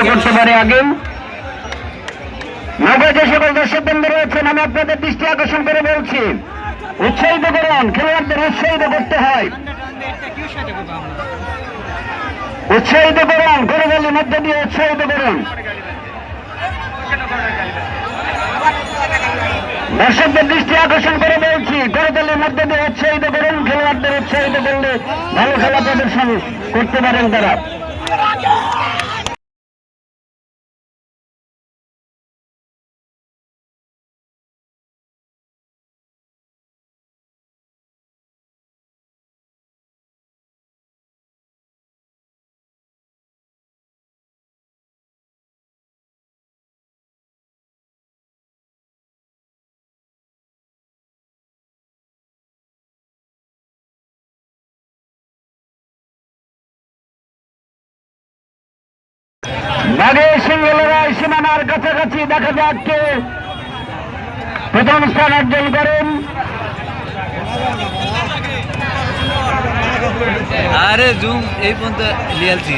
শুরু করতে পারে আগে নগর যে সকল দর্শক বন্ধু রয়েছেন, আমি আপনাদের দৃষ্টি আকর্ষণ করে বলছি, উৎসাহিত করুন, খেলোয়াড়দের উৎসাহিত করতে হয়। উৎসাহিত করুন গরুগালির মধ্যে দিয়ে উৎসাহিত করুন। দর্শকদের দৃষ্টি আকর্ষণ করে বলছি গরুদলের মধ্যে দিয়ে উৎসাহিত করুন, খেলোয়াড়দের উৎসাহিত করলে ভালো খেলা প্রদর্শন করতে পারেন তারা। বাঘের সঙ্গে লড়াই সীমানার কাছাকাছি দেখা যাক কে প্রথম স্থান অর্জন করেন। আরে জুম এই পর্যন্ত লিয়ালছি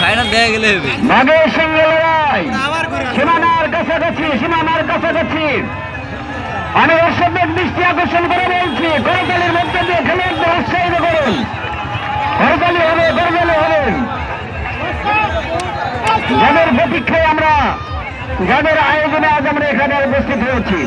ফাইনাল দেখা গেলে হবে। বাঘের সঙ্গে লড়াই সীমানার কাছাকাছি সীমানার কাছাকাছি। আমি দর্শকদের দৃষ্টি আকর্ষণ করে জ্যামের প্রতীক্ষায় আমরা জ্যামের আয়োজনে আজ আমরা এখানে উপস্থিত হয়েছি।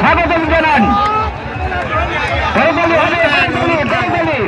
স্বাগতম জানান। হবে করতালি করতালি